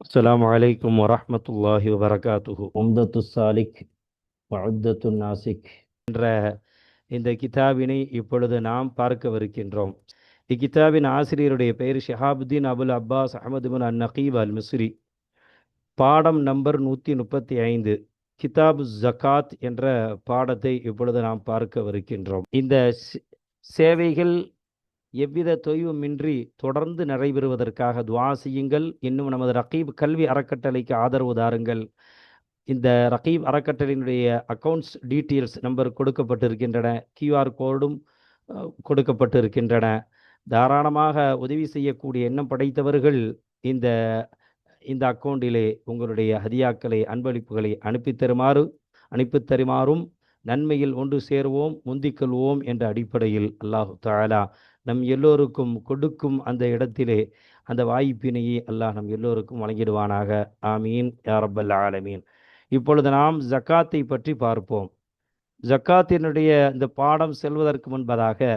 السلام عليكم ورحمة الله وبركاته عمدة السالك وعدة الناسك என்ற இந்த கிதாபினை இப்பொழுது நாம் பார்க்கவிருக்கின்றோம் இக்கிதாபின் ஆசிரியருடைய பெயர் Shihabuddin Abul Abbas Ahmad bin an Naqib al Misri பாடம் நம்பர் நூற்றி முப்பத்தி ஐந்து கிதாபு ஜகாத் என்ற பாடத்தை இப்பொழுது நாம் பார்க்கவிருக்கின்றோம் இந்த சே- சேவைகள் எவ்வித தொய்வுமின்றி தொடர்ந்து நடைபெறுவதற்காக துவா செய்யுங்கள். இன்னும் நமது ரகீப் கல்வி அறக்கட்டளைக்கு ஆதரவு தாருங்கள். இந்த ரகீப் அறக்கட்டளையினுடைய அக்கௌண்ட்ஸ் டீட்டெயில்ஸ் நம்பர் கொடுக்கப்பட்டிருக்கின்றன. கியூஆர் கோடும் கொடுக்கப்பட்டிருக்கின்றன. தாராளமாக உதவி செய்யக்கூடிய எண்ணம் படைத்தவர்கள் இந்த இந்த அக்கவுண்டிலே உங்களுடைய ஹதியாக்களை அன்பளிப்புகளை அனுப்பி தருமாறு அனுப்பி தருமாறும் நன்மையில் ஒன்று சேருவோம் முந்திக்கொள்வோம் என்ற அடிப்படையில் அல்லாஹு தாலா நம் எல்லோருக்கும் கொடுக்கும் அந்த இடத்திலே அந்த வாய்ப்பினையை அல்லாஹ் நம் எல்லோருக்கும் வழங்கிடுவானாக. ஆமீன். யா ஆலமீன். இப்பொழுது நாம் ஜக்காத்தை பற்றி பார்ப்போம். ஜக்காத்தினுடைய இந்த பாடம் செல்வதற்கு முன்பதாக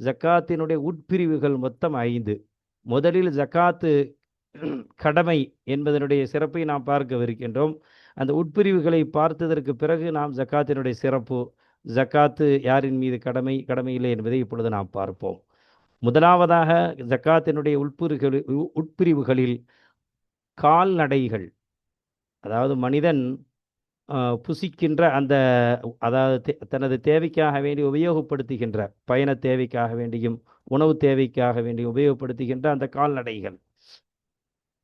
ஜக்காத்தினுடைய உட்பிரிவுகள் மொத்தம் ஐந்து. முதலில் ஜக்காத்து கடமை என்பதனுடைய சிறப்பை நாம் பார்க்கவிருக்கின்றோம். அந்த உட்பிரிவுகளை பார்த்ததற்கு பிறகு நாம் ஜக்காத்தினுடைய சிறப்பு ஜக்காத்து யாரின் மீது கடமை கடமை இல்லை என்பதை இப்பொழுது நாம் பார்ப்போம். முதலாவதாக ஜக்காத்தினுடைய உட்பிரிவுகளில் உட்பிரிவுகளில் கால்நடைகள் அதாவது மனிதன் புசிக்கின்ற அந்த அதாவது தே- தனது தேவைக்காக வேண்டி உபயோகப்படுத்துகின்ற பயண தேவைக்காக வேண்டியும் உணவு தேவைக்காக வேண்டி உபயோகப்படுத்துகின்ற அந்த கால்நடைகள்.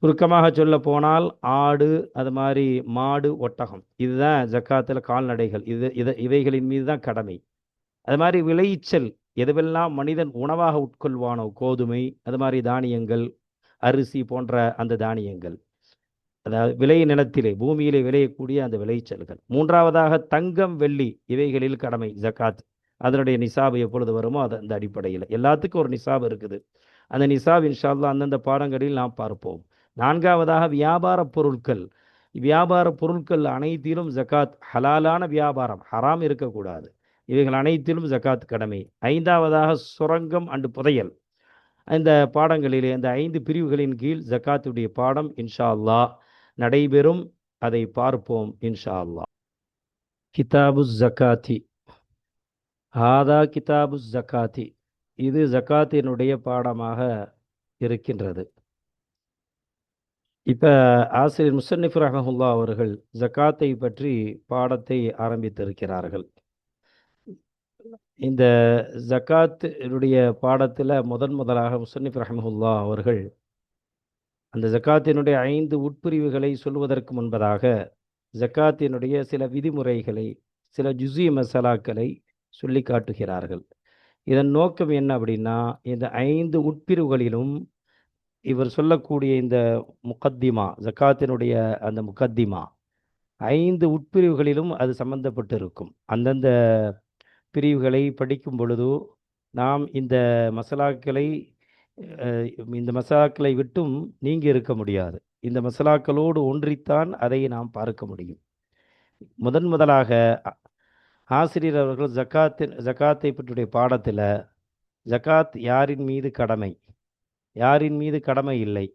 சுருக்கமாக சொல்ல போனால் ஆடு அது மாதிரி மாடு ஒட்டகம். இதுதான் ஜக்காத்தில் கால்நடைகள். இது இதை இவைகளின் மீது தான் கடமை. அது மாதிரி விளைச்சல் எதுவெல்லாம் மனிதன் உணவாக உட்கொள்வானோ கோதுமை அது மாதிரி தானியங்கள் அரிசி போன்ற அந்த தானியங்கள். அதாவது விளை நிலத்திலே பூமியிலே விளையக்கூடிய அந்த விளைச்சல்கள். மூன்றாவதாக தங்கம் வெள்ளி இவைகளில் கடமை ஜக்காத். அதனுடைய நிசாபு எப்பொழுது வருமோ அது அந்த அடிப்படையில். எல்லாத்துக்கும் ஒரு நிசாபு இருக்குது. அந்த நிசாப் இன்ஷால்லா அந்தந்த பாடங்களில் நாம் பார்ப்போம். நான்காவதாக வியாபார பொருட்கள். வியாபார பொருட்கள் அனைத்திலும் ஜக்காத் ஹலாலான வியாபாரம் ஹராம் இருக்கக்கூடாது. இவைகள் அனைத்திலும் ஜக்காத் கடமை. ஐந்தாவதாக சுரங்கம் அண்டு புதையல். இந்த பாடங்களிலே இந்த ஐந்து பிரிவுகளின் கீழ் ஜக்காத்துடைய பாடம் இன்ஷா அல்லா நடைபெறும். அதை பார்ப்போம் இன்ஷா அல்லா கிதாபு ஜக்காத்தி. ஹாதா கிதாபு ஜக்காத்தி. இது ஜக்காத்தினுடைய பாடமாக இருக்கின்றது. இப்போ ஆசிரியர் முசன்னிஃப் ரஹமுல்லா அவர்கள் ஜக்காத்தை பற்றி பாடத்தை ஆரம்பித்திருக்கிறார்கள். இந்த ஜக்காத்தினுடைய பாடத்தில் முதன் முதலாக முசன்னிப் ரஹமஹுல்லா அவர்கள் அந்த ஜக்காத்தினுடைய ஐந்து உட்பிரிவுகளை சொல்வதற்கு முன்பதாக ஜக்காத்தினுடைய சில விதிமுறைகளை சில ஜுசி மசாலாக்களை சொல்லி காட்டுகிறார்கள். இதன் நோக்கம் என்ன அப்படின்னா இந்த ஐந்து உட்பிரிவுகளிலும் இவர் சொல்லக்கூடிய இந்த முகத்திமா ஜக்காத்தினுடைய அந்த முகத்திமா ஐந்து உட்பிரிவுகளிலும் அது சம்பந்தப்பட்டு இருக்கும் அந்தந்த பிரிவுகளை படிக்கும் பொழுதோ நாம் இந்த மசாலாக்களை இந்த மசாலாக்களை விட்டும் நீங்கி இருக்க முடியாது. இந்த மசாலாக்களோடு ஒன்றித்தான் அதை நாம் பார்க்க முடியும். முதன் முதலாக ஆசிரியர் அவர்கள் ஜக்காத்தின் ஜக்காத்தை பற்றிய பாடத்தில் ஜக்காத் யாரின் மீது கடமை? யாரின் மீது கடமை இல்லை?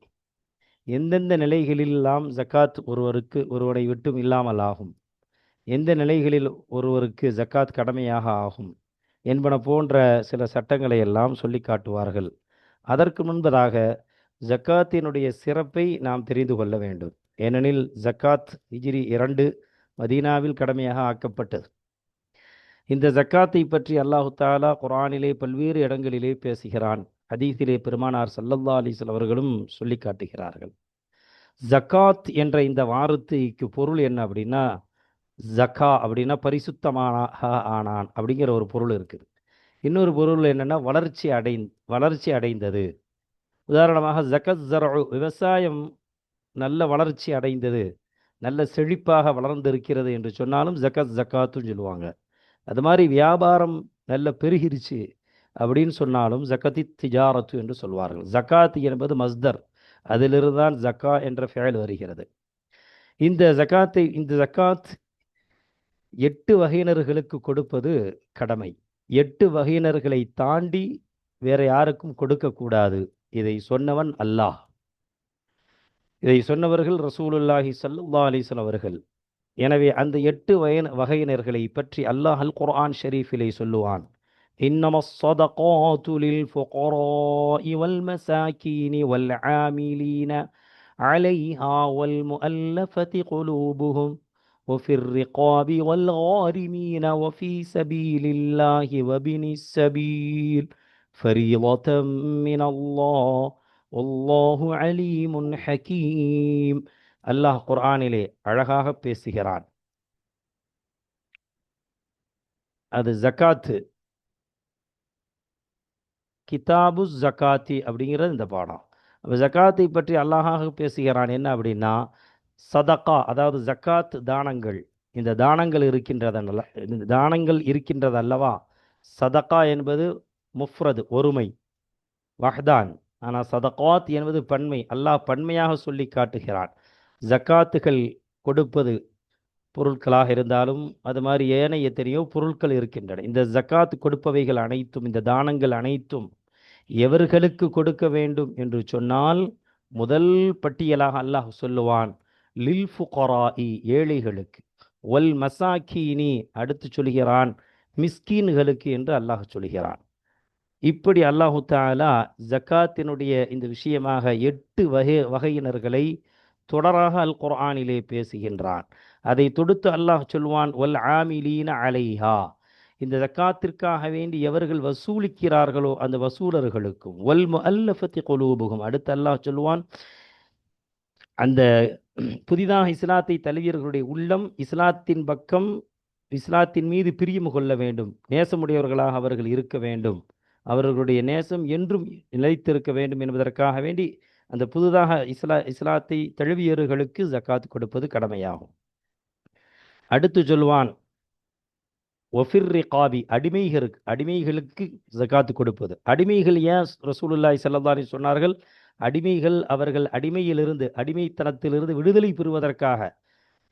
எந்தெந்த நிலைகளிலெல்லாம் ஜக்காத் ஒருவருக்கு ஒருவரை விட்டும் இல்லாமல் ஆகும்? எந்த நிலைகளில் ஒருவருக்கு ஜக்காத் கடமையாக ஆகும் என்பன போன்ற சில சட்டங்களை எல்லாம் சொல்லி காட்டுவார்கள். அதற்கு முன்பதாக ஜக்காத்தினுடைய சிறப்பை நாம் தெரிந்து கொள்ள வேண்டும். ஏனெனில் ஜக்காத் ஹிஜ்ரி இரண்டு மதீனாவில் கடமையாக ஆக்கப்பட்டது. இந்த ஜக்காத்தை பற்றி அல்லாஹு தாலா குரானிலே பல்வேறு இடங்களிலே பேசுகிறான். ஹதீஸிலே பெருமானார் சல்லல்லா அலிஸ்வல் அவர்களும் சொல்லி காட்டுகிறார்கள். ஜக்காத் என்ற இந்த வார்த்தைக்கு பொருள் என்ன அப்படின்னா ஜக்கா அப்படின்னா பரிசுத்தமான ஆனான் அப்படிங்கிற ஒரு பொருள் இருக்குது. இன்னொரு பொருள் என்னன்னா வளர்ச்சி அடை வளர்ச்சி அடைந்தது. உதாரணமாக ஜக்கத் ஜரோ விவசாயம் நல்ல வளர்ச்சி அடைந்தது நல்ல செழிப்பாக வளர்ந்திருக்கிறது என்று சொன்னாலும் ஜக்கத் ஜக்காத்துன்னு சொல்லுவாங்க. அது மாதிரி வியாபாரம் நல்ல பெருகிருச்சு அப்படின்னு சொன்னாலும் ஜக்கத்தி திஜாரத்து என்று சொல்வார்கள். ஜக்காத் என்பது மஸ்தர் அதிலிருந்து தான் ஜக்கா என்ற ஃபேல் வருகிறது. இந்த ஜக்காத்தை இந்த ஜக்காத் எட்டு வகையினர்களுக்கு கொடுப்பது கடமை எட்டு வகையினர்களை தாண்டி வேற யாருக்கும் கொடுக்கக்கூடாது இதை சொன்னவன் அல்லாஹ் இதை சொன்னவர்கள் ரசூலுல்லாஹி ஸல்லல்லாஹு அலைஹி வஸல்லம் அவர்கள் எனவே அந்த எட்டு வயன வகையினர்களை பற்றி அல்லாஹ் அல் குர்ஆன் ஷரீஃபிலே சொல்லுவான் إنما الصدقات للفقراء والمساكين والعاملين عليها والمؤلفة قلوبهم وفي الرقاب والغارمين وفي سبيل الله وابن السبيل فريضة من الله والله عليم حكيم அல்லாஹ் குர்ஆனிலே அழகாக பேசுகிறான் அது ஜக்காத்து கிதாபு ஜக்காத்தி அப்படிங்கிறது இந்த பாடம் அப்போ ஜக்காத்தை பற்றி அல்லாஹாக பேசுகிறான் என்ன அப்படின்னா சதகா அதாவது ஜக்காத் தானங்கள். இந்த தானங்கள் இருக்கின்றதல்ல இந்த தானங்கள் இருக்கின்றது அல்லவா சதகா என்பது முஃப்ரது ஒருமை. வஹ்தான். ஆனால் சதகாத் என்பது பன்மை. அல்லாஹ் பன்மையாக சொல்லி காட்டுகிறான். ஜக்காத்துகள் கொடுப்பது பொருட்களாக இருந்தாலும் அது மாதிரி ஏனைய எத்தனையோ பொருட்கள் இருக்கின்றன. இந்த ஜக்காத் கொடுப்பவைகள் அனைத்தும் இந்த தானங்கள் அனைத்தும் எவர்களுக்கு கொடுக்க வேண்டும் என்று சொன்னால் முதல் பட்டியலாக அல்லாஹ் சொல்லுவான். லில் ஃபுகராஇ ஏழைகளுக்கு. ஒல் மசாக்கீனி அடுத்து சொல்கிறான் மிஸ்கீன்களுக்கு என்று அல்லாஹ் சொல்கிறான். இப்படி அல்லாஹு தாலா ஜக்காத்தினுடைய இந்த விஷயமாக எட்டு வகை வகையினர்களை தொடராக அல் குர்ஆனிலே பேசுகின்றான். அதை தொடுத்து அல்லாஹ் சொல்வான் ஒல் ஆமிலீன அலைஹா. இந்த ஜக்காத்திற்காக வேண்டி எவர்கள் வசூலிக்கிறார்களோ அந்த வசூலர்களுக்கும் ஒல் அல்லஃபத்தி கொலூபுகும் அடுத்து அல்லாஹ் சொல்வான் அந்த புதிதாக இஸ்லாத்தை தழுவியவர்களுடைய உள்ளம் இஸ்லாத்தின் பக்கம் இஸ்லாத்தின் மீது பிரியம் கொள்ள வேண்டும். நேசமுடையவர்களாக அவர்கள் இருக்க வேண்டும். அவர்களுடைய நேசம் என்றும் நிலைத்திருக்க வேண்டும் என்பதற்காக வேண்டி அந்த புதிதாக இஸ்லா இஸ்லாத்தை தழுவியவர்களுக்கு ஜக்காத் கொடுப்பது கடமையாகும். அடுத்து சொல்வான் ஒஃபிர் ரிகாபி அடிமைகளுக்கு அடிமைகளுக்கு ஜக்காத்து கொடுப்பது. அடிமைகள் ஏன் ரசூலுல்லாய் செல்லதாரி சொன்னார்கள்? அடிமைகள் அவர்கள் அடிமையிலிருந்து அடிமைத்தனத்திலிருந்து விடுதலை பெறுவதற்காக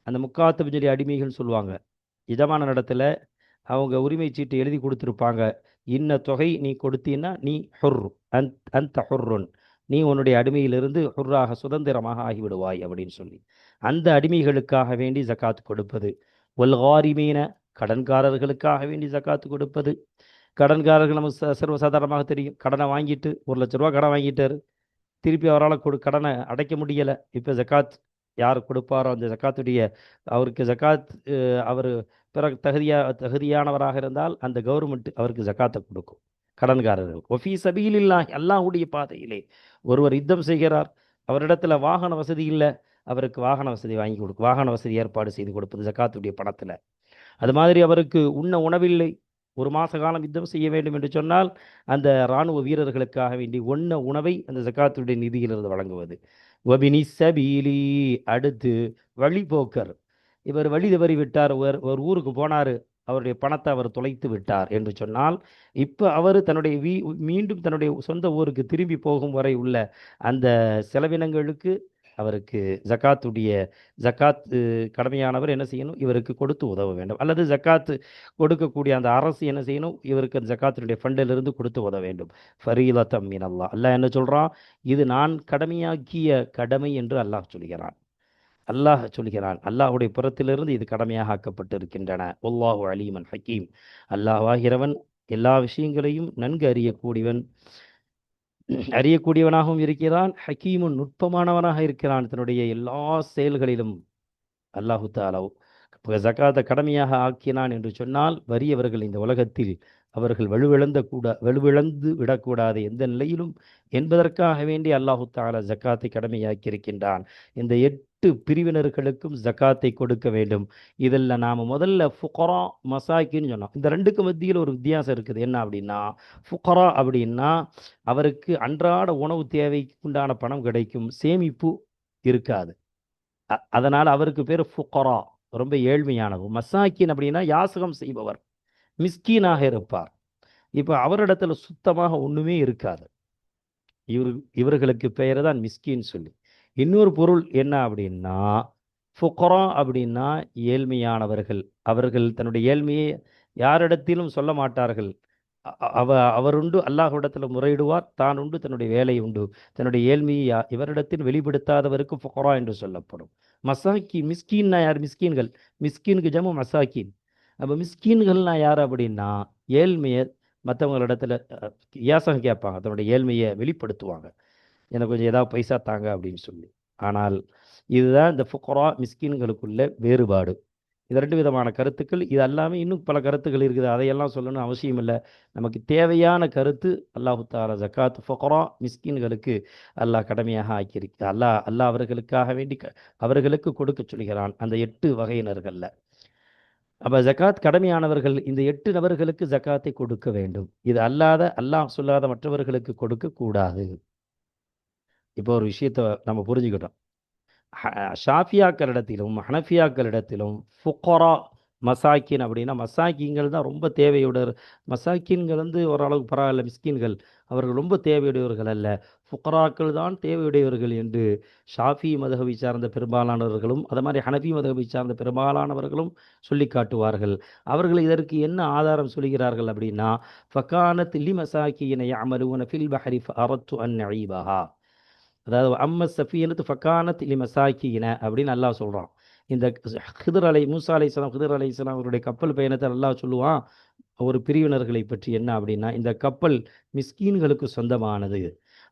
அந்த முக்காத்து சொல்லி அடிமைகள் சொல்லுவாங்க. இதமான இடத்துல அவங்க உரிமை சீட்டு எழுதி கொடுத்துருப்பாங்க. இன்ன தொகை நீ கொடுத்தீன்னா நீ ஹொர் அந் அந்த ஹுர்ருன். நீ உன்னுடைய அடிமையிலிருந்து ஹொர்ராக சுதந்திரமாக ஆகிவிடுவாய் அப்படின்னு சொல்லி. அந்த அடிமைகளுக்காக வேண்டி ஜக்காத்து கொடுப்பது. ஒல்காரிமீன கடன்காரர்களுக்காக வேண்டி ஜக்காத்து கொடுப்பது. கடன்காரர்கள் நமக்கு ச- சர்வசாதாரணமாக தெரியும். கடனை வாங்கிட்டு ஒரு லட்ச ரூபா கடன் வாங்கிட்டாரு. திருப்பி அவரால் கொடு கடனை அடைக்க முடியலை. இப்போ ஜக்காத் யார் கொடுப்பாரோ அந்த ஜக்காத்துடைய அவருக்கு ஜக்காத் அவர் பிறகு தகுதியா தகுதியானவராக இருந்தால் அந்த கவர்மெண்ட் அவருக்கு ஜக்காத்தை கொடுக்கும். கடன்காரர்கள். ஒஃபி சபியில் இல்லா அல்லாஹ்வுடைய பாதையிலே ஒருவர் யுத்தம் செய்கிறார். அவரிடத்துல வாகன வசதி இல்லை. அவருக்கு வாகன வசதி வாங்கி கொடுக்கும் வாகன வசதி ஏற்பாடு செய்து கொடுப்பது ஜக்காத்துடைய பணத்தில். அது மாதிரி அவருக்கு உண்ண உணவில்லை. ஒரு மாத காலம் யுத்தம் செய்ய வேண்டும் என்று சொன்னால் அந்த இராணுவ வீரர்களுக்காக வேண்டி ஒன்ன உணவை அந்த ஜக்காத்துடைய நிதியிலிருந்து வழங்குவது. வபினி சபீலி அடுத்து வழிபோக்கர். இவர் வழி தவறி விட்டார் ஒரு ஒரு ஊருக்கு போனார் அவருடைய பணத்தை அவர் தொலைத்து விட்டார் என்று சொன்னால் இப்போ அவர் தன்னுடைய வீ மீண்டும் தன்னுடைய சொந்த ஊருக்கு திரும்பி போகும் வரை உள்ள அந்த செலவினங்களுக்கு அவருக்கு ஜக்காத்துடைய ஜக்காத் கடமையானவர் என்ன செய்யணும்? இவருக்கு கொடுத்து உதவ வேண்டும். அல்லது ஜக்காத்து கொடுக்கக்கூடிய அந்த அரசு என்ன செய்யணும்? இவருக்கு அந்த ஜக்காத்தினுடைய ஃபண்டிலிருந்து கொடுத்து உதவ வேண்டும். ஃபரீலத்தம் அல்லா அல்லாஹ் என்ன சொல்கிறான் இது நான் கடமையாக்கிய கடமை என்று அல்லாஹ் சொல்கிறான். அல்லாஹ் சொல்கிறான் அல்லாஹ்வுடைய புறத்திலிருந்து இது கடமையாக ஆக்கப்பட்டு இருக்கின்றன ஒல்லாஹு அலீமன் ஹக்கீம். அல்லாஹ்வாகிறவன் எல்லா விஷயங்களையும் நன்கு அறியக்கூடியவன். அறியக்கூடியவனாகவும் இருக்கிறான் ஹக்கீமுன் நுட்பமானவனாக இருக்கிறான். தன்னுடைய எல்லா செயல்களிலும் அல்லாஹு தாலா ஜக்காத்தை கடமையாக ஆக்கினான் என்று சொன்னால் வறியவர்கள் இந்த உலகத்தில் அவர்கள் வலுவிழந்த கூட வலுவிழந்து விடக்கூடாது எந்த நிலையிலும் என்பதற்காக வேண்டி அல்லாஹு தாலா ஜக்காத்தை கடமையாக்கியிருக்கின்றான். இந்த எட் எட்டு பிரிவினர்களுக்கும் ஜக்காத்தை கொடுக்க வேண்டும். இதில் நாம் முதல்ல ஃபுகரா மசாக்கின்னு சொன்னோம். இந்த ரெண்டுக்கு மத்தியில் ஒரு வித்தியாசம் இருக்குது. என்ன அப்படின்னா ஃபுகரா அப்படின்னா அவருக்கு அன்றாட உணவு தேவைக்கு உண்டான பணம் கிடைக்கும். சேமிப்பு இருக்காது. அ- அதனால் அவருக்கு பேர் ஃபுகரா. ரொம்ப ஏழ்மையானவர். மசாக்கின் அப்படின்னா யாசகம் செய்பவர். மிஸ்கீனாக இருப்பார். இப்போ அவரிடத்துல சுத்தமாக ஒன்றுமே இருக்காது. இவர் இவர்களுக்கு பெயர் தான் மிஸ்கின்னு சொல்லி. இன்னொரு பொருள் என்ன அப்படின்னா ஃபுகரா அப்படின்னா ஏழ்மையானவர்கள். அவர்கள் தன்னுடைய ஏழ்மையை யாரிடத்திலும் சொல்ல மாட்டார்கள். அவ அவருண்டு அல்லாஹ்விடத்தில் முறையிடுவார் தான் உண்டு தன்னுடைய வேலை உண்டு. தன்னுடைய ஏழ்மையை இவரிடத்தில் வெளிப்படுத்தாதவருக்கு ஃபுகரா என்று சொல்லப்படும். மசாக்கி மிஸ்கீன்னா யார்? மிஸ்கீன்கள். மிஸ்கீனுக்கு ஜமு மசாக்கீன். அப்போ மிஸ்கீன்கள்னா யார் அப்படின்னா ஏழ்மையை மற்றவங்களிடத்துல யாசகம் கேட்பாங்க. தன்னுடைய ஏழ்மையை வெளிப்படுத்துவாங்க. எனக்கு கொஞ்சம் ஏதாவது பைசா தாங்க அப்படின்னு சொல்லி. ஆனால் இதுதான் இந்த ஃபுகரா மிஸ்கின்களுக்குள்ள வேறுபாடு. இது ரெண்டு விதமான கருத்துக்கள் இது எல்லாமே இன்னும் பல கருத்துக்கள் இருக்குது. அதையெல்லாம் சொல்லணும் அவசியம் இல்லை. நமக்கு தேவையான கருத்து அல்லாஹு தாலா ஜக்காத் ஃபொக்ரா மிஸ்கீன்களுக்கு அல்லாஹ் கடமையாக ஆக்கியிருக்கு. அல்லாஹ் அல்லாஹ் அவர்களுக்காக வேண்டி க- அவர்களுக்கு கொடுக்க சொல்கிறான் அந்த எட்டு வகையினர்களில். அப்போ ஜக்காத் கடமையானவர்கள் இந்த எட்டு நபர்களுக்கு ஜக்காத்தை கொடுக்க வேண்டும். இது அல்லாத அல்லாஹ் சொல்லாத மற்றவர்களுக்கு கொடுக்கக்கூடாது. இப்போ ஒரு விஷயத்தை நம்ம புரிஞ்சுக்கிட்டோம். ஹ- ஷாஃபியாக்களிடத்திலும் ஹனஃபியாக்களிடத்திலும் ஃபுக்கரா மசாக்கின் அப்படின்னா மசாக்கிங்கள் தான் ரொம்ப தேவையுடர் மசாக்கின்கள் வந்து ஓரளவுக்கு பரவாயில்ல மிஸ்கின்கள். அவர்கள் ரொம்ப தேவையுடையவர்கள் அல்ல. ஃபுக்கராக்கள் தான் தேவையுடையவர்கள் என்று ஷாஃபி மதகவை சார்ந்த பெரும்பாலானவர்களும் அதை மாதிரி ஹனஃபி மதகவை சார்ந்த பெரும்பாலானவர்களும் சொல்லி காட்டுவார்கள். அவர்கள் இதற்கு என்ன ஆதாரம் சொல்கிறார்கள் அப்படின்னா ஃபகானத் லி மசாக்கியினை அமலுவன ஃபில் பஹரிஃப் அரத்து அன் அழிபஹா அதாவது அம்ம சஃபியனத்து ஃபக்கானத் இலி மசாக்கின அப்படின்னு அல்லாஹ் சொல்கிறான் இந்த ஹிதர் அலை மூசா அலை இஸ்லாம் ஹிதர் அலை இஸ்லாம் அவருடைய கப்பல் பயணத்தை அல்லாஹ் சொல்லுவான். ஒரு பிரிவினர்களை பற்றி என்ன அப்படின்னா இந்த கப்பல் மிஸ்கீன்களுக்கு சொந்தமானது.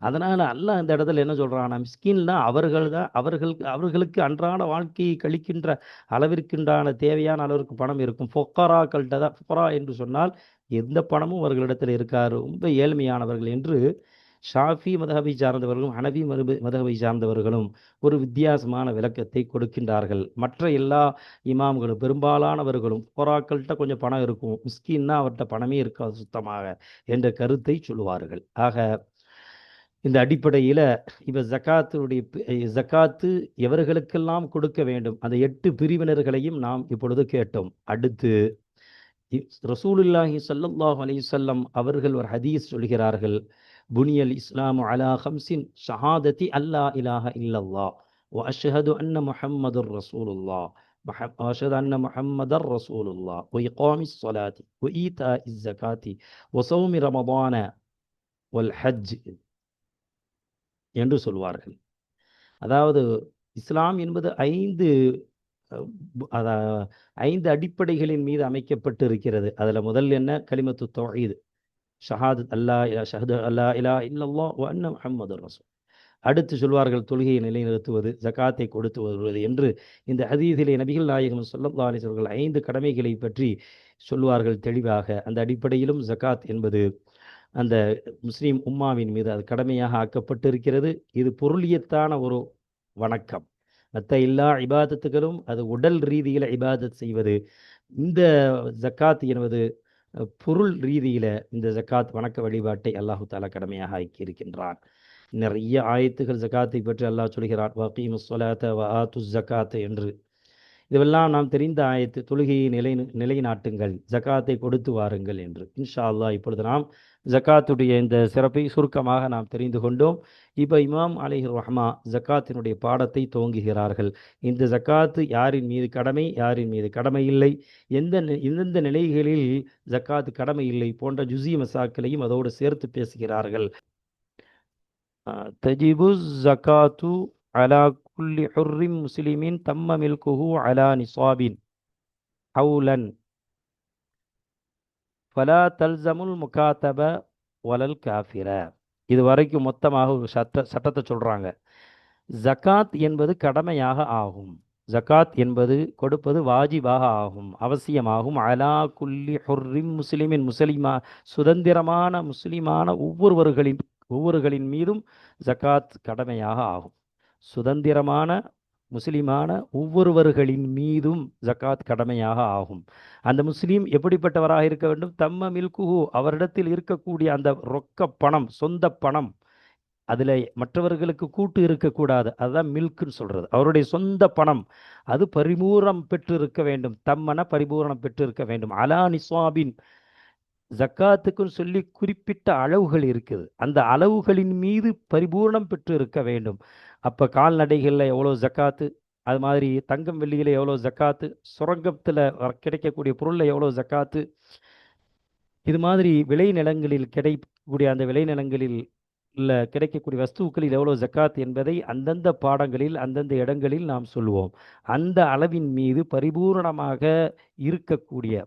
அதனால் அல்லாஹ் இந்த இடத்துல என்ன சொல்கிறான்னா மிஸ்கீன்னா அவர்கள் தான் அவர்களுக்கு அவர்களுக்கு அன்றாட வாழ்க்கையை கழிக்கின்ற அளவிற்குண்டான தேவையான அளவிற்கு பணம் இருக்கும். ஃபொக்கராக்கள்கிட்ட தான் ஃபொக்கரா என்று சொன்னால் எந்த பணமும் அவர்களிடத்தில் இருக்கார் ரொம்ப ஏழ்மையானவர்கள் என்று ஷாஃபி மதகபை சார்ந்தவர்களும் ஹனபி மரபு மதகபை சார்ந்தவர்களும் ஒரு வித்தியாசமான விளக்கத்தை கொடுக்கின்றார்கள். மற்ற எல்லா இமாம்களும் பெரும்பாலானவர்களும் போராக்கள்கிட்ட கொஞ்சம் பணம் இருக்கும். மிஸ்கின்னா அவர்கிட்ட பணமே இருக்காது சுத்தமாக என்ற கருத்தை சொல்லுவார்கள். ஆக இந்த அடிப்படையில் இப்போ ஜக்காத்துடைய ஜக்காத்து எவர்களுக்கெல்லாம் கொடுக்க வேண்டும்? அந்த எட்டு பிரிவினர்களையும் நாம் இப்பொழுது கேட்டோம். அடுத்து ரசூலுல்லாஹி சல்லாஹ் அலைஹி வஸல்லம் அவர்கள் ஒரு ஹதீஸ் சொல்கிறார்கள். புனியல் இஸ்லாமு அலா ஹம்சின் ஷஹாதத்தி அல்லா இலாஹ இல்லல்லாஹ் வ அஷ்ஹது அன்ன முஹம்மதுர் ரசூலுல்லாஹ் وح- وأشهد أن محمد رسول الله وإقام الصلاة وإيتاء الزكاة وصوم رمضان والحج என்று சொல்வார்கள் அதாவது இஸ்லாம் என்பது ஐந்து அஹ், பு- அதா ஐந்து அடிப்படைகளின் மீது அமைக்கப்பட்டு இருக்கிறது அதில் முதல் என்ன கலிமத்து தௌஹீத் ஷஹாதத் அல்லா இலா ஷஹது அல்லா இலா இல்லல்லா வ அன்ன முஹம்மது ரசூல் அடுத்து சொல்வார்கள் தொழுகையை நிலைநிறுத்துவது ஜகாத்தை கொடுத்து வருவது என்று இந்த ஹதீதிலே நபிகள் நாயகம் ஸல்லல்லாஹு அலைஹி ஐந்து கடமைகளை பற்றி சொல்வார்கள் தெளிவாக. அந்த அடிப்படையிலும் ஜகாத் என்பது அந்த முஸ்லீம் உம்மாவின் மீது அது கடமையாக ஆக்கப்பட்டிருக்கிறது. இது பொருளியத்தான ஒரு வணக்கம். மற்ற எல்லா இபாதத்துகளும் அது உடல் ரீதியில் இபாதத் செய்வது. இந்த ஜக்காத் என்பது பொருள் ரீதியில் இந்த ஜக்காத் வணக்க வழிபாட்டை அல்லாஹு தாலா கடமையாக ஆக்கி இருக்கின்றான் நிறைய ஆயத்துகள் ஜக்காத்தை பற்றி அல்லாஹ் சொல்கிறான் வகீம் சொலாத்த வ ஆத்து ஜக்காத் என்று. இதுவெல்லாம் நாம் தெரிந்த ஆயத்து தொழுகையை நிலை நிலைநாட்டுங்கள் ஜக்காத்தை கொடுத்து வாருங்கள் என்று. இன்ஷா அல்லா இப்பொழுது நாம் ஜக்காத்துடைய இந்த சிறப்பை சுருக்கமாக நாம் தெரிந்து கொண்டோம். இப்போ இமாம் அலிஹ் ரஹ்மா ஜக்காத்தினுடைய பாடத்தை துவங்குகிறார்கள். இந்த ஜக்காத்து யாரின் மீது கடமை யாரின் மீது கடமை இல்லை? எந்த எந்தெந்த நிலைகளில் ஜக்காத்து கடமை இல்லை போன்ற ஜுசி மசாக்களையும் அதோடு சேர்த்து பேசுகிறார்கள். தஜிபு ஜக்காத்து அலா குல்லி ஹுர்ரிம் முஸ்லிமின் தம்ம மில்குஹு அலா நிசாபின் ஹவுலன் ஃபலா தல்சமுல் முகாத்தப வலல் காஃபிர இது வரைக்கும் மொத்தமாக ஒரு சட்ட சட்டத்தை சொல்கிறாங்க ஜகாத் என்பது கடமையாக ஆகும். ஜகாத் என்பது கொடுப்பது வாஜிபாக ஆகும் அவசியமாகும். அலா குல்லி ஹுர்ரிம் முஸ்லிமின் முஸ்லிமா சுதந்திரமான முஸ்லிமான ஒவ்வொருவர்களின் ஒவ்வொருகளின் மீதும் ஜகாத் கடமையாக ஆகும். சுதந்திரமான முஸ்லீமான ஒவ்வொருவர்களின் மீதும் ஜக்காத் கடமையாக ஆகும். அந்த முஸ்லீம் எப்படிப்பட்டவராக இருக்க வேண்டும்? தம்ம மில்குஹு அவரிடத்தில் இருக்கக்கூடிய அந்த ரொக்க பணம் சொந்த பணம் அதில் மற்றவர்களுக்கு கூட்டு இருக்கக்கூடாது. அதுதான் மில்க்குன்னு சொல்கிறது அவருடைய சொந்த பணம் அது பரிபூரணம் பெற்று இருக்க வேண்டும். தம்மன பரிபூரணம் பெற்று இருக்க வேண்டும். அலா நிஸ்வாபின் ஜக்காத்துக்குன்னு சொல்லி குறிப்பிட்ட அளவுகள் இருக்குது. அந்த அளவுகளின் மீது பரிபூரணம் பெற்று இருக்க வேண்டும். அப்போ கால்நடைகளில் எவ்வளோ ஜக்காத்து? அது மாதிரி தங்கம் வெள்ளியில் எவ்வளோ ஜக்காத்து? சுரங்கத்தில் கிடைக்கக்கூடிய பொருளில் எவ்வளோ ஜக்காத்து? இது மாதிரி விளைநிலங்களில் கிடைக்கக்கூடிய அந்த விளைநிலங்களில் இல்லை கிடைக்கக்கூடிய வஸ்துக்களில் எவ்வளோ ஜக்காத் என்பதை அந்தந்த பாடங்களில் அந்தந்த இடங்களில் நாம் சொல்லுவோம் அந்த அளவின் மீது பரிபூரணமாக இருக்கக்கூடிய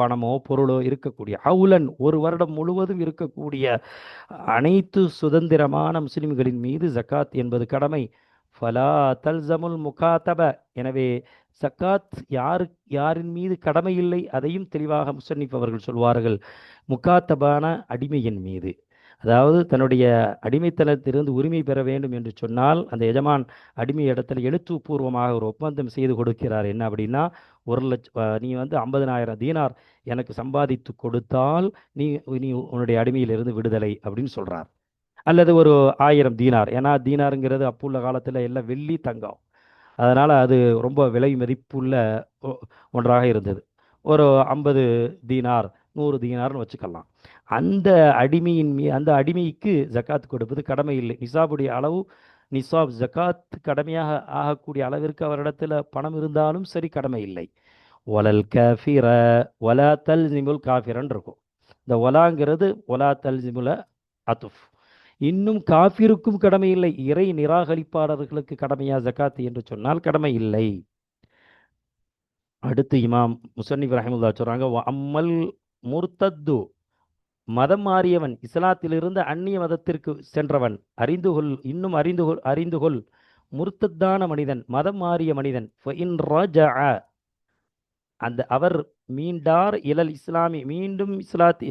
பணமோ பொருளோ இருக்கக்கூடிய அவுலன் ஒரு வருடம் முழுவதும் இருக்கக்கூடிய அனைத்து சுதந்திரமான முஸ்லிம்களின் மீது ஜக்காத் என்பது கடமை. ஃபலா தல்சமுல் முகாத்தப. எனவே சக்காத் யாரு யாரின் மீது கடமை இல்லை அதையும் தெளிவாக முசன்னிப் அவர்கள் சொல்வார்கள். முகாத்தபான அடிமையின் மீது. அதாவது தன்னுடைய அடிமைத்தனத்திலிருந்து உரிமை பெற வேண்டும் என்று சொன்னால் அந்த எஜமான் அடிமை இடத்துல எழுத்துப்பூர்வமாக ஒரு ஒப்பந்தம் செய்து கொடுக்கிறார். என்ன அப்படின்னா ஒரு லட்ச நீ வந்து ஐம்பதனாயிரம் தீனார் எனக்கு சம்பாதித்து கொடுத்தால் நீ நீ உன்னுடைய அடிமையிலிருந்து விடுதலை அப்படின்னு சொல்கிறார் அல்லது ஒரு ஆயிரம் தீனார். ஏன்னா தீனாருங்கிறது அப்போ உள்ள காலத்தில் எல்லாம் வெள்ளி தங்கம். அதனால் அது ரொம்ப விலை மதிப்புள்ள ஒ- ஒன்றாக இருந்தது. ஒரு ஐம்பது தீனார் நூறு தீனார்னு வச்சுக்கலாம். அந்த அடிமையின் மீ அந்த அடிமைக்கு ஜக்காத் கொடுப்பது கடமை இல்லை. நிசாபுடைய அளவு நிசாப் ஜக்காத் கடமையாக ஆகக்கூடிய அளவிற்கு அவரிடத்தில் பணம் இருந்தாலும் சரி கடமை இல்லை. ஒலல் கஃபிர ஒலா தல் ஜிமுல் காஃபிரன் இருக்கும். இந்த ஒலாங்கிறது ஒலா தல் ஜிமுல அத்துஃப். இன்னும் காஃபிருக்கும் கடமை இல்லை. இறை நிராகரிப்பாளர்களுக்கு கடமையா ஜக்காத் என்று சொன்னால் கடமை இல்லை. அடுத்து இமாம் முசன்னிப் ரஹிமுல்லா சொல்கிறாங்க அம்மல் முர்தத்து மதம் மாறியவன் இஸ்லாத்திலிருந்து அந்நிய மதத்திற்கு சென்றவன். அறிந்து கொள் இன்னும் அறிந்து கொள் அறிந்து கொள். முர்த்தத்தான மனிதன் மதம் மாறிய மனிதன். அந்த அவர் மீண்டார் இலல் இஸ்லாமி மீண்டும் இஸ்லாத்தி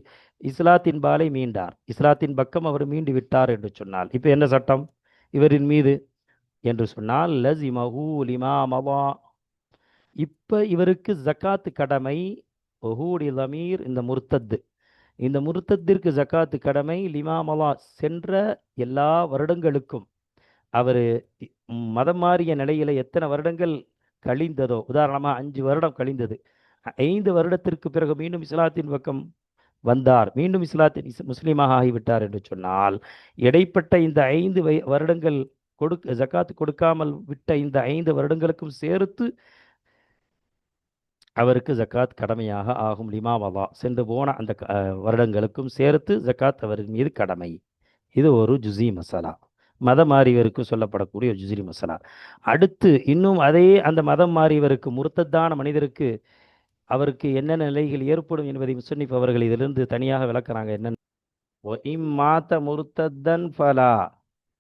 இஸ்லாத்தின் பாலை மீண்டார். இஸ்லாத்தின் பக்கம் அவர் மீண்டு விட்டார் என்று சொன்னால் இப்போ என்ன சட்டம்? இவரின் மீது என்று சொன்னால் லசிமஹூ லிமா மவா. இப்போ இவருக்கு ஜக்காத்து கடமை ஒஹூடி லமீர் இந்த முர்த்தத்து. இந்த முருத்தத்திற்கு ஜக்காத்து கடமை. லிமாமலா சென்ற எல்லா வருடங்களுக்கும் அவர் மதம் மாறிய நிலையில் எத்தனை வருடங்கள் கழிந்ததோ உதாரணமாக அஞ்சு வருடம் கழிந்தது. ஐந்து வருடத்திற்கு பிறகு மீண்டும் இஸ்லாத்தின் பக்கம் வந்தார். மீண்டும் இஸ்லாத்தின் இஸ்- முஸ்லீமாக ஆகிவிட்டார் என்று சொன்னால் இடைப்பட்ட இந்த ஐந்து வை- வருடங்கள் கொடுக்க ஜக்காத்து கொடுக்காமல் விட்ட இந்த ஐந்து வருடங்களுக்கும் சேர்த்து அவருக்கு ஜக்காத் கடமையாக ஆகும். லிமாவலா சென்று போன அந்த க- வருடங்களுக்கும் சேர்த்து ஜக்காத் அவரின் மீது கடமை. இது ஒரு ஜுசி மசாலா. மதம் மாறியவருக்கு சொல்லப்படக்கூடிய ஒரு மசாலா. அடுத்து இன்னும் அதே அந்த மதம் மாறியவருக்கு முர்த்தத்தான மனிதருக்கு அவருக்கு என்னென்ன நிலைகள் ஏற்படும் என்பதை முசன்னிப் அவர்கள் இதிலிருந்து தனியாக விளக்குறாங்க. என்ன மாத்த முர்த்தத்தன் ஃபலா.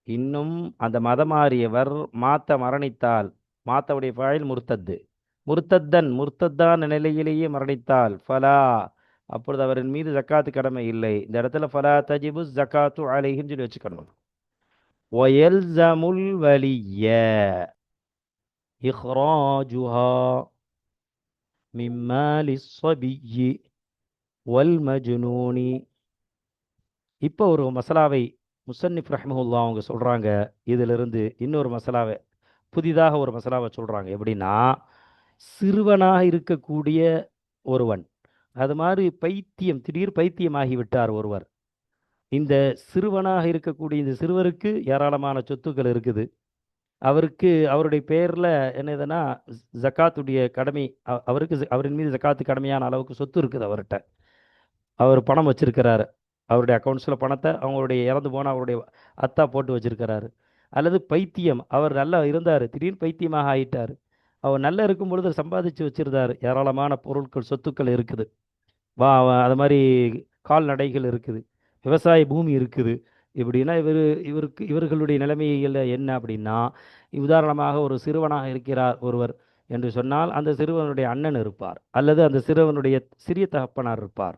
இன்னும் அந்த மதம் மாறியவர் மாத்த மரணித்தால் மாத்தவுடைய பாயில் முர்த்தத்து. முர்த்தத்தன் முர்த்தத்தான நிலையிலேயே மரணித்தால் ஃபலா. அப்பொழுது அவரின் மீது ஜக்காத்து கடமை இல்லை. இந்த இடத்துல ஃபலா தஜிபு ஜக்காத்து அலைஹின்னு சொல்லி வச்சுக்கணும். ஒயல்சமுல் வலிய இஹ்ராஜுஹா மிம்மாலி ஸபிய்யி வல் மஜ்னூனி இப்போ ஒரு மசாலாவை முசன்னிப் ரஹ்மஹுல்லா அவங்க சொல்கிறாங்க இதிலிருந்து இன்னொரு மசாலாவை புதிதாக ஒரு மசாலாவை சொல்கிறாங்க எப்படின்னா சிறுவனாக இருக்கக்கூடிய ஒருவன். அது மாதிரி பைத்தியம் திடீர் பைத்தியமாகி விட்டார் ஒருவர். இந்த சிறுவனாக இருக்கக்கூடிய இந்த சிறுவருக்கு ஏராளமான சொத்துக்கள் இருக்குது. அவருக்கு அவருடைய பேரில் என்னதுன்னா ஜக்காத்துடைய கடமை அவருக்கு அவரின் மீது ஜக்காத்து கடமையான அளவுக்கு சொத்து இருக்குது அவர்கிட்ட. அவர் பணம் வச்சிருக்கிறாரு. அவருடைய அக்கௌண்ட்ஸில் பணத்தை அவங்களுடைய இறந்து போன அவருடைய அத்தா போட்டு வச்சிருக்கிறாரு. அல்லது பைத்தியம் அவர் நல்லா இருந்தார் திடீர்னு பைத்தியமாக ஆயிட்டார். அவர் நல்லா இருக்கும் பொழுது சம்பாதிச்சு வச்சுருந்தார். ஏராளமான பொருட்கள் சொத்துக்கள் இருக்குது. வா வா- அது மாதிரி கால்நடைகள் இருக்குது. விவசாய பூமி இருக்குது. இப்படின்னா இவர் இவருக்கு இவர்களுடைய நிலைமைகள் என்ன அப்படின்னா உதாரணமாக ஒரு சிறுவனாக இருக்கிறார் ஒருவர். என்று சொன்னால் அந்த சிறுவனுடைய அண்ணன் இருப்பார். அல்லது அந்த சிறுவனுடைய சிறிய தகப்பனார் இருப்பார்.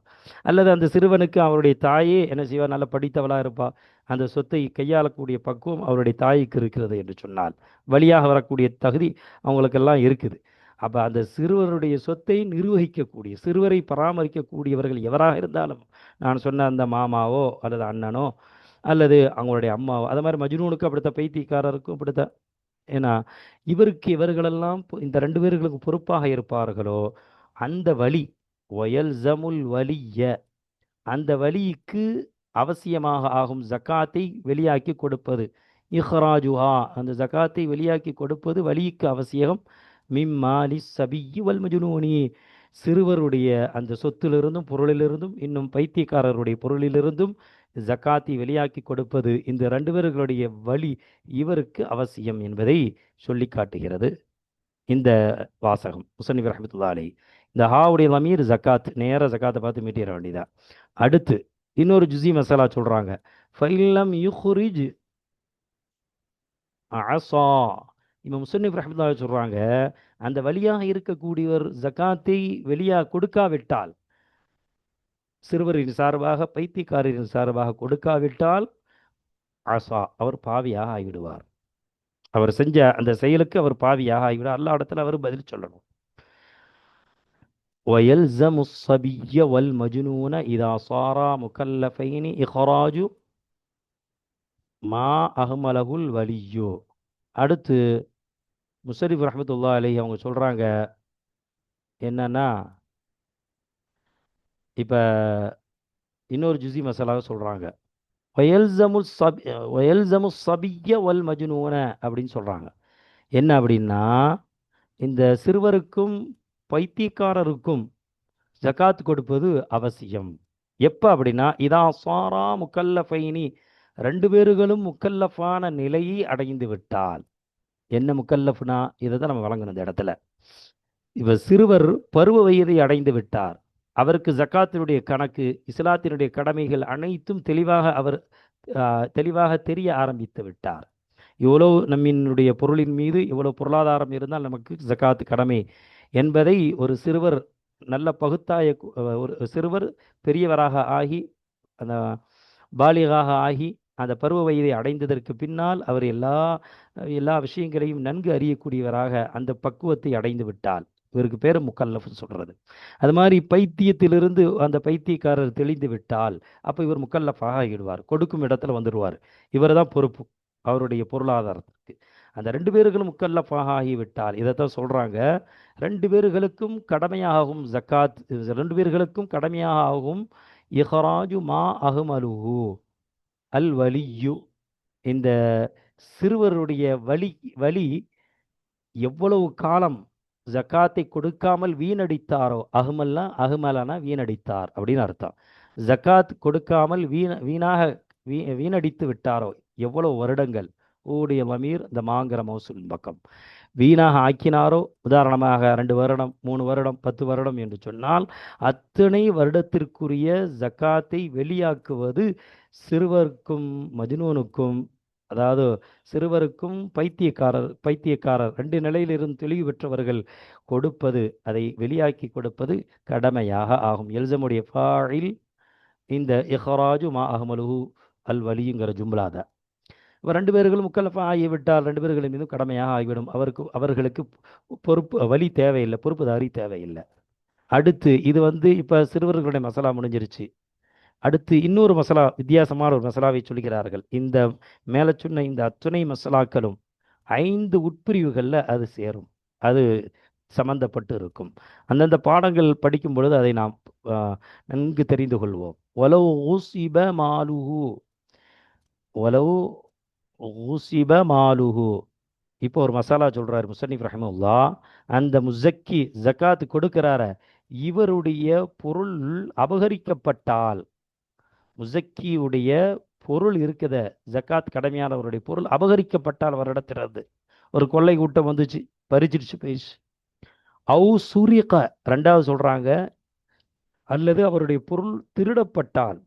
அல்லது அந்த சிறுவனுக்கு அவருடைய தாயே என்ன செய்வா நல்ல படித்தவளாக இருப்பார் அந்த சொத்தை கையாளக்கூடிய பக்குவம் அவருடைய தாய்க்கு இருக்கிறது என்று சொன்னால் வழியாக வரக்கூடிய தகுதி அவங்களுக்கெல்லாம் இருக்குது. அப்போ அந்த சிறுவருடைய சொத்தை நிர்வகிக்கக்கூடிய சிறுவரை பராமரிக்கக்கூடியவர்கள் எவராக இருந்தாலும் நான் சொன்ன அந்த மாமாவோ அல்லது அண்ணனோ அல்லது அவங்களுடைய அம்மாவோ அது மாதிரி மஜ்னூனுக்கு அப்படித்த பைத்தியக்காரருக்கும் அப்படித்த ஏன்னா இவருக்கு இவர்களெல்லாம் இந்த ரெண்டு பேர்களுக்கு பொறுப்பாக இருப்பார்களோ அந்த வழி ஒயல் ஜமுல் வலிய அந்த வழிக்கு அவசியமாக ஆகும் ஜக்காத்தை வெளியாக்கி கொடுப்பது. இஹ்ராஜுஹா அந்த ஜக்காத்தை வெளியாக்கி கொடுப்பது வலிக்கு அவசியம். மிம்மாலி சபியி வல்மஜுனூனி சிறுவருடைய அந்த சொத்திலிருந்தும் பொருளிலிருந்தும் இன்னும் பைத்தியக்காரருடைய பொருளிலிருந்தும் ஜக்காத்தை வெளியாக்கி கொடுப்பது இந்த ரெண்டு பேர்களுடைய வழி இவருக்கு அவசியம் என்பதை சொல்லி காட்டுகிறது. இந்த வாசகம் முசனிப் ரஹமத்துல்லா அலி இந்த ஹாவுடைய லமீர் ஜக்காத் நேர ஜக்காத்தை பார்த்து மீட்டிட வேண்டியதா அடுத்து இன்னொரு ஜுசி மசாலா சொல்றாங்க. ஃபைலம் யுஹ்ரிஜ் அசா இவன் முசன்னிப் ரஹமத்துல்லா சொல்றாங்க அந்த வழியாக இருக்கக்கூடியவர் ஜக்காத்தை வெளியா கொடுக்காவிட்டால் சிறுவரின் சார்பாக பைத்தியக்காரரின் சார்பாக கொடுக்காவிட்டால் ஆசா அவர் பாவியாக ஆகிவிடுவார் அவர் செஞ்ச அந்த செயலுக்கு அவர் பாவியாக ஆகிவிடுவார் அல்லா இடத்துல அவர் பதில் சொல்லணும் ويلزم الصبي والمجنون إذا صارا مكلفين إخراج ما أهمله الولي அடுத்து முசரிஃப் ரஹமத்துல்லா அலி அவங்க சொல்கிறாங்க என்னன்னா இப்போ இன்னொரு ஜுசி மசாலாவை சொல்கிறாங்க ஒயல்சமுல் சபி ஒயல்சமு சபிய வல் மஜ்னூன அப்படின்னு சொல்கிறாங்க என்ன அப்படின்னா இந்த சிறுவருக்கும் பைத்தியக்காரருக்கும் ஜக்காத் கொடுப்பது அவசியம். எப்போ அப்படின்னா இதான் சாரா முக்கல்லஃபைனி ரெண்டு பேர்களும் முக்கல்லஃபான நிலையை அடைந்து விட்டால். என்ன முக்கல்லஃப்னா இதை தான் நம்ம வழங்கணும் இந்த இடத்துல. இவர் சிறுவர் பருவ வயதை அடைந்து விட்டார். அவருக்கு ஜக்காத்தினுடைய கணக்கு இஸ்லாத்தினுடைய கடமைகள் அனைத்தும் தெளிவாக அவர் தெளிவாக தெரிய ஆரம்பித்து விட்டார். எவ்வளோ நம்மினுடைய பொருளின் மீது இவ்வளோ பொருளாதாரம் இருந்தால் நமக்கு ஜக்காத்து கடமை என்பதை ஒரு சிறுவர் நல்ல பகுத்தாய ஒரு சிறுவர் பெரியவராக ஆகி அந்த பாலிகாக ஆகி அந்த பருவ வயதை அடைந்ததற்கு பின்னால் அவர் எல்லா எல்லா விஷயங்களையும் நன்கு அறியக்கூடியவராக அந்த பக்குவத்தை அடைந்து விட்டால் இவருக்கு பேர் முக்கல்லஃப்னு சொல்கிறது அது மாதிரி பைத்தியத்திலிருந்து அந்த பைத்தியக்காரர் தெளிந்து விட்டால் அப்போ இவர் முக்கல்லஃபாக ஆகிடுவார் கொடுக்கும் இடத்துல வந்துடுவார். இவர் தான் பொறுப்பு அவருடைய பொருளாதாரத்துக்கு. அந்த ரெண்டு பேர்களும் முக்கல்லஃபாக ஆகிவிட்டால் இதைத்தான் சொல்கிறாங்க ரெண்டு பேர்களுக்கும் கடமையாகும் ஜக்காத் ரெண்டு பேர்களுக்கும் கடமையாக ஆகும் இஹராஜு மா அஹ்மலுஹு அல் வலியு. இந்த சிறுவருடைய வலி வலி எவ்வளவு காலம் ஜக்காத்தை கொடுக்காமல் வீணடித்தாரோ? அகமல்னா அகமலானா வீணடித்தார்? அப்படின்னு அர்த்தம். ஜக்காத் கொடுக்காமல் வீண வீணாக வீ வீணடித்து விட்டாரோ? எவ்வளோ வருடங்கள்? ஊடிய மமீர் இந்த மாங்கிற மௌசூலின் பக்கம். வீணாக ஆக்கினாரோ? உதாரணமாக ரெண்டு வருடம் மூணு வருடம் பத்து வருடம் என்று சொன்னால் அத்தனை வருடத்திற்குரிய ஜக்காத்தை வெளியாக்குவது சிறுவருக்கும் மஜ்னூனுக்கும் அதாவது சிறுவருக்கும் பைத்தியக்காரர் பைத்தியக்காரர் ரெண்டு நிலையிலிருந்து தெளிவு பெற்றவர்கள் கொடுப்பது அதை வெளியாக்கி கொடுப்பது கடமையாக ஆகும். எல்சமுடைய ஃபாழில் இந்த இஹராஜு மா அகமலுஹு அல் வலியுங்கிற ஜும்லாத இப்போ ரெண்டு பேர்களும் முக்கலஃபா ஆகிவிட்டால் ரெண்டு பேர்களின் மீதும் கடமையாக ஆகிவிடும். அவருக்கு அவர்களுக்கு பொறுப்பு வலி தேவையில்லை பொறுப்புதாரி தேவையில்லை. அடுத்து இது வந்து இப்போ சிறுவர்களுடைய மசாலா முடிஞ்சிருச்சு. அடுத்து இன்னொரு மசாலா வித்தியாசமான ஒரு மசாலாவை சொல்கிறார்கள். இந்த மேலே சொன்ன இந்த அத்துணை மசாலாக்களும் ஐந்து உட்பிரிவுகளில் அது சேரும். அது சம்பந்தப்பட்டு இருக்கும். அந்தந்த பாடங்கள் படிக்கும் பொழுது அதை நாம் நன்கு தெரிந்து கொள்வோம். ஒலவு ஊசிப மாலுகு ஒலவு ஊசிப மாலுகு இப்போ ஒரு மசாலா சொல்கிறார் முசன்னிப் ரஹமுல்லா அந்த முசக்கி ஜக்காத் கொடுக்கிறார. இவருடைய பொருள் அபகரிக்கப்பட்டால் முசக்கியுடைய பொருள் இருக்குத ஜக்காத் கடமையானவருடைய பொருள் அபகரிக்கப்பட்டால் வருடத்துறது ஒரு கொள்ளை கூட்டம் வந்துச்சு பறிச்சிடுச்சு போயிடுச்சு. அவு சூரியக ரெண்டாவது சொல்றாங்க அல்லது அவருடைய பொருள் திருடப்பட்டால்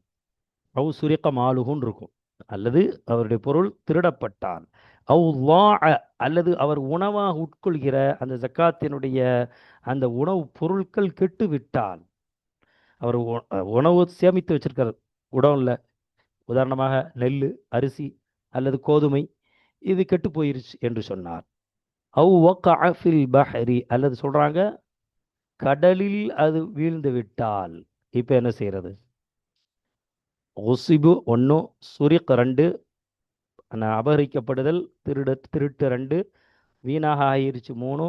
அவு சூரியக்க மாலுகுன்னு இருக்கும். அல்லது அவருடைய பொருள் திருடப்பட்டால் அவு வா அல்லது அவர் உணவாக உட்கொள்கிற அந்த ஜக்காத்தினுடைய அந்த உணவு பொருட்கள் கெட்டு விட்டால் அவர் உணவு சேமித்து வச்சிருக்கார் உடம்புல உதாரணமாக நெல் அரிசி அல்லது கோதுமை இது கெட்டு போயிருச்சு என்று சொன்னார். அவு ஒக்கில் பஹரி அல்லது சொல்கிறாங்க கடலில் அது வீழ்ந்து விட்டால். இப்போ என்ன செய்கிறது ஒசிபு ஒன்று சுரிக் ரெண்டு அபகரிக்கப்படுதல் திருட திருட்டு ரெண்டு வீணாக ஆயிருச்சு மூணு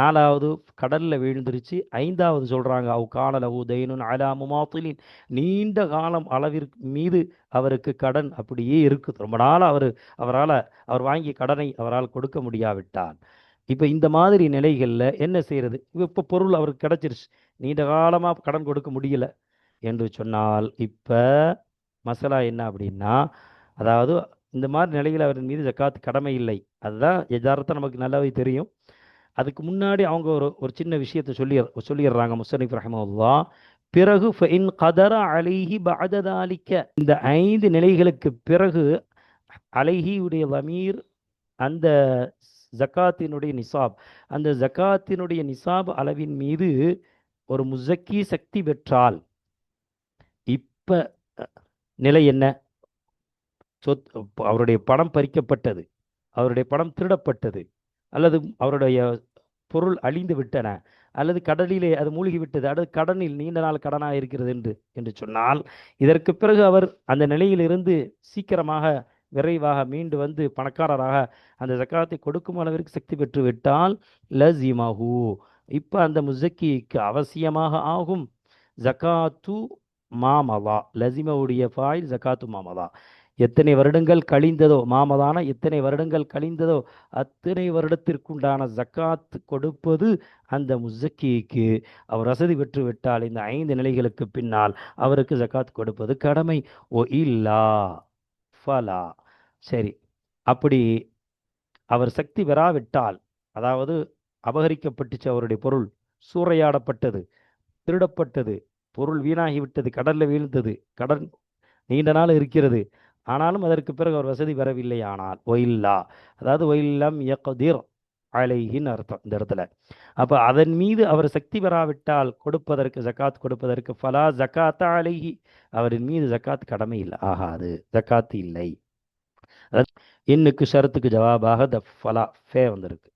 நாலாவது கடலில் வீழ்ந்துருச்சு. ஐந்தாவது சொல்கிறாங்க அவ் காணலவு தைனுன் அலா முமாத்திலின். நீண்ட காலம் அளவிற்கு மீது அவருக்கு கடன் அப்படியே இருக்குது. ரொம்ப நாள் அவர் அவரால் அவர் வாங்கிய கடனை அவரால் கொடுக்க முடியாவிட்டால். இப்போ இந்த மாதிரி நிலைகளில் என்ன செய்கிறது இப்போ பொருள் அவருக்கு கிடச்சிருச்சு. நீண்ட காலமாக கடன் கொடுக்க முடியல என்று சொன்னால் இப்போ மசாலா என்ன அப்படின்னா அதாவது இந்த மாதிரி நிலையில் அவரின் மீது ஜக்காத் கடமை இல்லை. அதுதான் எதார்த்தம் நமக்கு நல்லாவே தெரியும். அதுக்கு முன்னாடி அவங்க ஒரு ஒரு சின்ன விஷயத்தை சொல்லி சொல்லிடுறாங்க முஸ்தனிப் ரஹமல்லா பிறகு ஃபஇன் கதர அலைஹி பஅததாலிக்க இந்த ஐந்து நிலைகளுக்கு பிறகு அலைஹியுடைய லமீர் அந்த ஜக்காத்தினுடைய நிசாப். அந்த ஜக்காத்தினுடைய நிசாப் அளவின் மீது ஒரு முசக்கி சக்தி பெற்றால் இப்போ நிலை என்ன? சொத் அவருடைய படம் பறிக்கப்பட்டது. அவருடைய படம் திருடப்பட்டது. அல்லது அவருடைய பொருள் அழிந்து விட்டன அல்லது கடலிலே அது மூழ்கி விட்டது அல்லது கடனில் நீண்ட நாள் கடனாக இருக்கிறது என்று என்று சொன்னால் இதற்கு பிறகு அவர் அந்த நிலையிலிருந்து சீக்கிரமாக விரைவாக மீண்டு வந்து பணக்காரராக அந்த ஜக்காத்தை கொடுக்கும் அளவிற்கு சக்தி பெற்று விட்டால் லசிமஹு இப்போ அந்த முசக்கிக்கு அவசியமாக ஆகும் ஜக்காத்து மாமலா லசிமாவுடைய ஃபாயில் ஜக்காத்து மாமலா எத்தனை வருடங்கள் கழிந்ததோ மாமதான எத்தனை வருடங்கள் கழிந்ததோ அத்தனை வருடத்திற்குண்டான ஜக்காத் கொடுப்பது அந்த முசக்கிக்கு அவர் வசதி பெற்று விட்டால் இந்த ஐந்து நிலைகளுக்கு பின்னால் அவருக்கு ஜக்காத் கொடுப்பது கடமை. ஓ இல்லா ஃபலா. சரி அப்படி அவர் சக்தி பெறாவிட்டால் அதாவது அபகரிக்கப்பட்டுச்சு அவருடைய பொருள் சூறையாடப்பட்டது திருடப்பட்டது பொருள் வீணாகிவிட்டது கடலில் வீழ்ந்தது கடன் நீண்ட நாள் இருக்கிறது ஆனாலும் அதற்கு பிறகு அவர் வசதி பெறவில்லை. ஆனால் ஒயில்லா அதாவது ஒயில்லம் யக்கதிர் அலைகின்னு அர்த்தம் இந்த இடத்துல. அப்போ அதன் மீது அவர் சக்தி பெறாவிட்டால் கொடுப்பதற்கு ஜக்காத் கொடுப்பதற்கு ஃபலா ஜக்காத்தா அலைகி அவரின் மீது ஜக்காத் கடமை இல்லை. ஆகாது ஜக்காத் இல்லை. இன்னுக்கு ஷரத்துக்கு ஜவாபாக த ஃபலா ஃபே வந்திருக்கு.